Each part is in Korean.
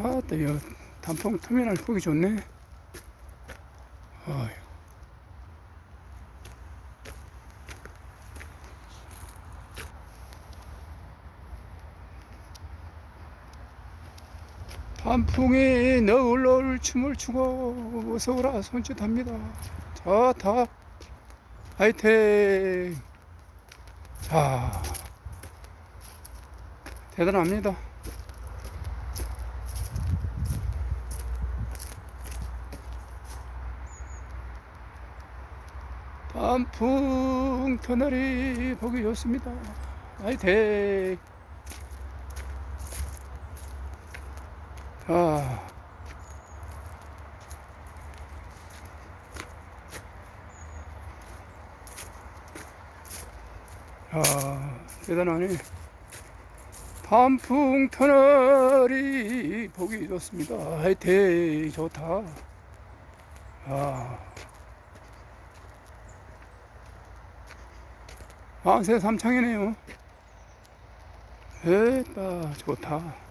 아, 또, 여, 단풍 터미널 보기 좋네. 어이. 단풍이 너울너울 춤을 추고 어서 오라 손짓합니다. 좋다. 화이팅. 자, 대단합니다. 단풍 터널이 보기 좋습니다. 화이팅. 아. 아, 대단하네. 단풍 터널이 보기 좋습니다. 화이팅, 좋다. 아. 만세 삼창이네요. 에따, 좋다.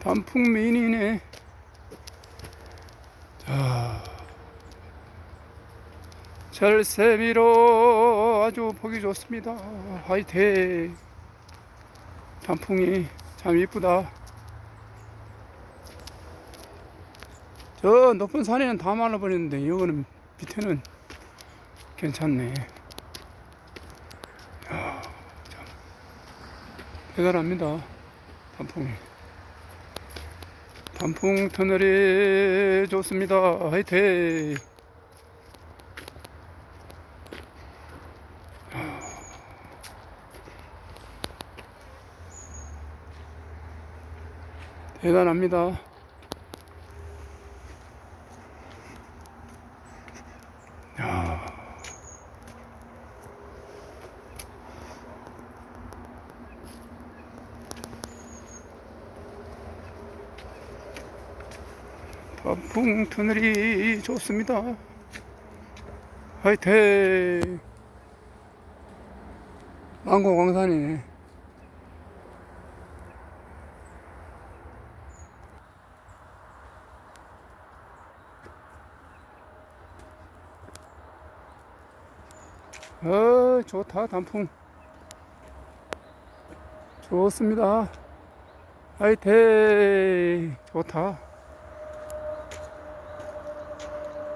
단풍 미인이네. 자, 절세미로 아주 보기 좋습니다. 화이팅. 단풍이 참 이쁘다. 저 높은 산에는 다 말라버렸는데 이거는 밑에는 괜찮네. 야, 참 대단합니다. 단풍이. 단풍 터널이 좋습니다. 화이팅! 대단합니다. 야. 단풍 터널이 좋습니다. 화이팅! 망고 광산이네. 어, 좋다, 단풍. 좋습니다. 화이팅! 좋다.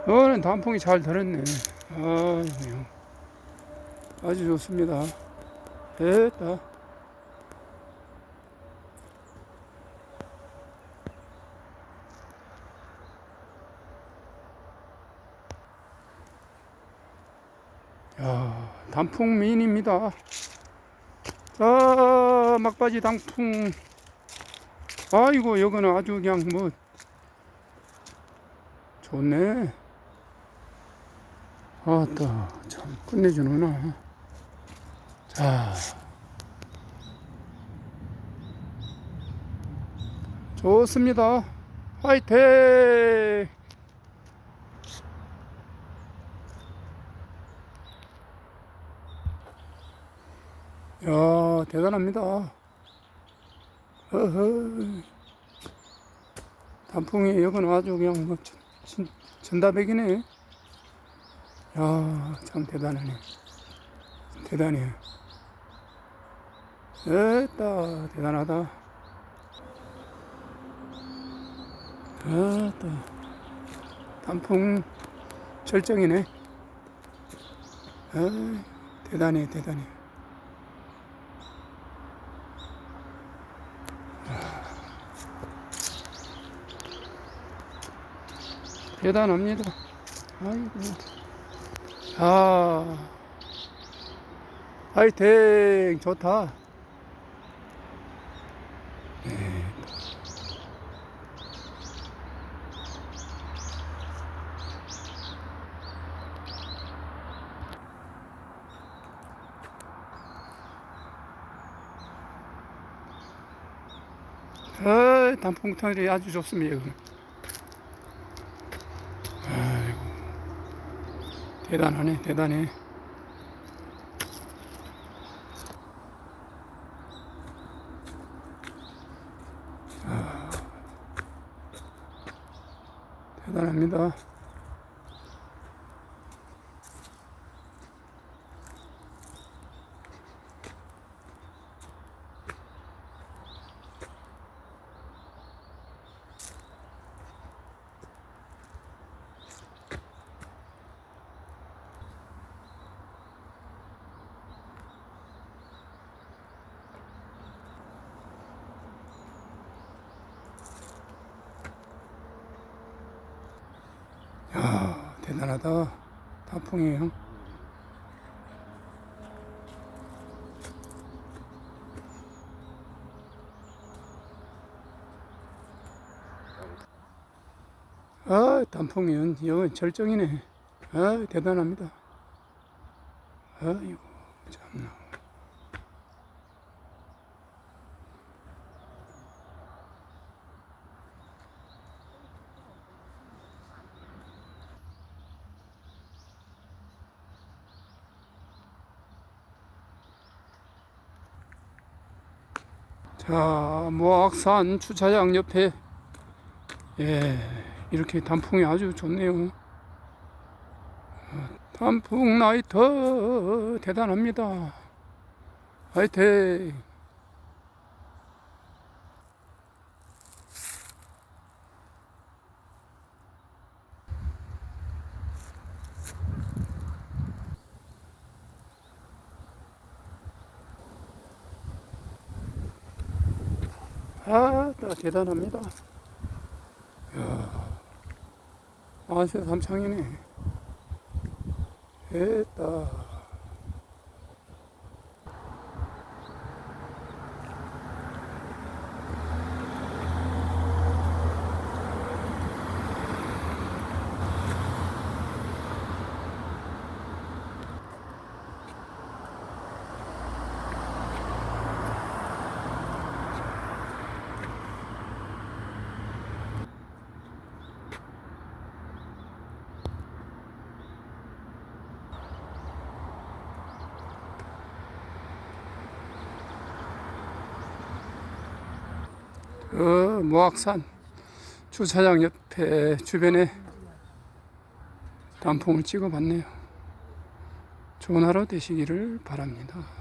너는 단풍이 잘 들었네. 아, 아주 좋습니다. 됐다. 야, 단풍 미인입니다. 자, 막바지 단풍. 아이고, 여기는 아주 그냥 뭐, 좋네. 아따, 참, 끝내주는구나. 자. 좋습니다. 화이팅! 야, 대단합니다. 어허. 단풍이 여기는 아주 그냥 뭐, 천, 천, 천다백이네. 야, 참 대단하네. 대단해. 에따, 대단하다. 아따, 단풍 절정이네. 아, 대단해, 대단해. 대단합니다. 아이고. 아, 화이팅! 좋다. 네. 어, 단풍 터널이 아주 좋습니다. 여기. 아이고, 대단하네, 대단해. 아, 대단합니다. 야, 대단하다. 단풍이에요. 아, 단풍이요. 이건 절정이네. 아, 대단합니다. 아이고, 참나. 자, 모악산 주차장 옆에 예, 이렇게 단풍이 아주 좋네요. 어, 단풍 나이터 대단합니다. 화이팅! 아, 또 대단합니다. 이야, 아세 삼창이네. 됐다. 그 모악산 주차장 옆에 주변에 단풍을 찍어봤네요. 좋은 하루 되시기를 바랍니다.